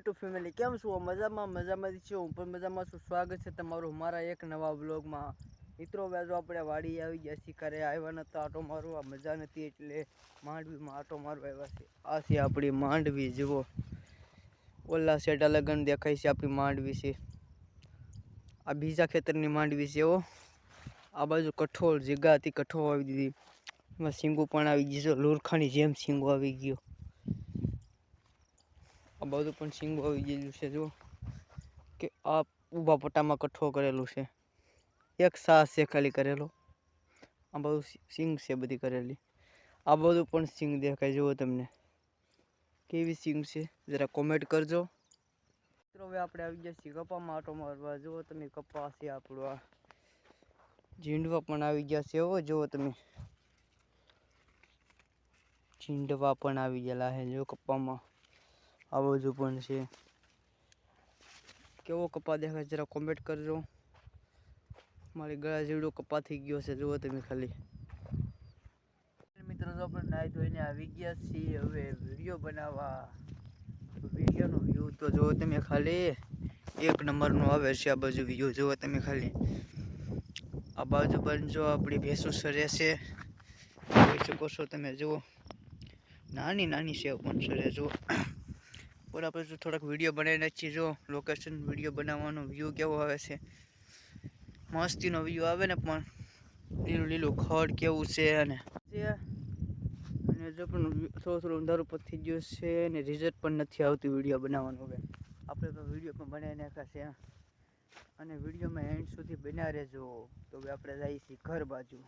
YouTube family કેમ છો? મજામાં મજામાં છું. હું પણ મજામાં છું. સ્વાગત છે તમારું મારા એક નવા બ્લોગમાં મિત્રો, હવે આપણે વાડી આવી ગયા છીએ. ઘરે આવ્યા નતા. આટો મારવા મજા નથી એટલે માંડવીમાં આટો મારવા આવ્યા છે આ છે આપણી માંડવી, જુઓ. ઓલા સેટા લગન દેખાય છે આપણી માંડવી છે. આ બીજા ખેતરની માંડવી છે ઓ આ બાજુ કઠોળ જગ્યાથી કઠોળ આવી દીધી. એમાં શીંગો પણ આવી ગયું છે. લુરખાની જેમ શીંગો આવી ગયો. આ બધું પણ શીંગો આવી ગયેલું છે, જુઓ. કે આ ઊભા પટ્ટામાં કઠો કરેલું છે. એક સાસ છે ખાલી કરેલો. આ બધું શીંગ છે બધી કરેલી. આ બધું પણ શીંગ દેખાય, જુઓ તમને. કેવી શીંગ છે? જરા કોમેન્ટ કરજો. મિત્રો, હવે આપણે આવી ગયા છીએ કપામાં આટો મારવા. જુઓ તમે કપા છે આપણું આ. ઝીંડવા પણ આવી ગયા છે એવો જુઓ તમે. ઝીંડવા પણ આવી ગયેલા છે જો કપામાં. આ બાજુ પણ છે. કેવો કપા દેખાય જરા કોમેન્ટ કરજો. મારી ગળા જેવડો કપા થઈ ગયો છે, જુઓ તમે ખાલી. મિત્રો, જો આપણે નાહી ધોઈને આવી ગયા છીએ, હવે વીડિયો બનાવવા. વિડીયોનો વ્યૂ તો જુઓ તમે ખાલી. એક નંબરનો આવે છે આ બાજુ વ્યૂ જુઓ તમે ખાલી. આ બાજુ પણ જો આપણી ભેંસો સરે છે. જોઈ શકો છો તમે, જુઓ. નાની નાની સેવ પણ સરે, જુઓ. પણ આપણે થોડાક વીડિયો બનાવી છીએ જો લોકેશન વીડિયો બનાવવાનો વ્યૂ કેવો આવે છે? મસ્તીનો વ્યૂ આવે ને પણ, લીલું લીલું ખડ કેવું છે અને અને જો પણ થોડું થોડું અંધારું પણ થઈ ગયું છે અને રિઝલ્ટ પણ નથી આવતું વીડિયો બનાવવાનું હવે. આપણે તો વીડિયો પણ બનાવી નાખ્યા છે અને વિડીયોમાં એન્ડ સુધી બનાવે રહેજો. તો આપણે જઈએ છીએ ઘર બાજુ.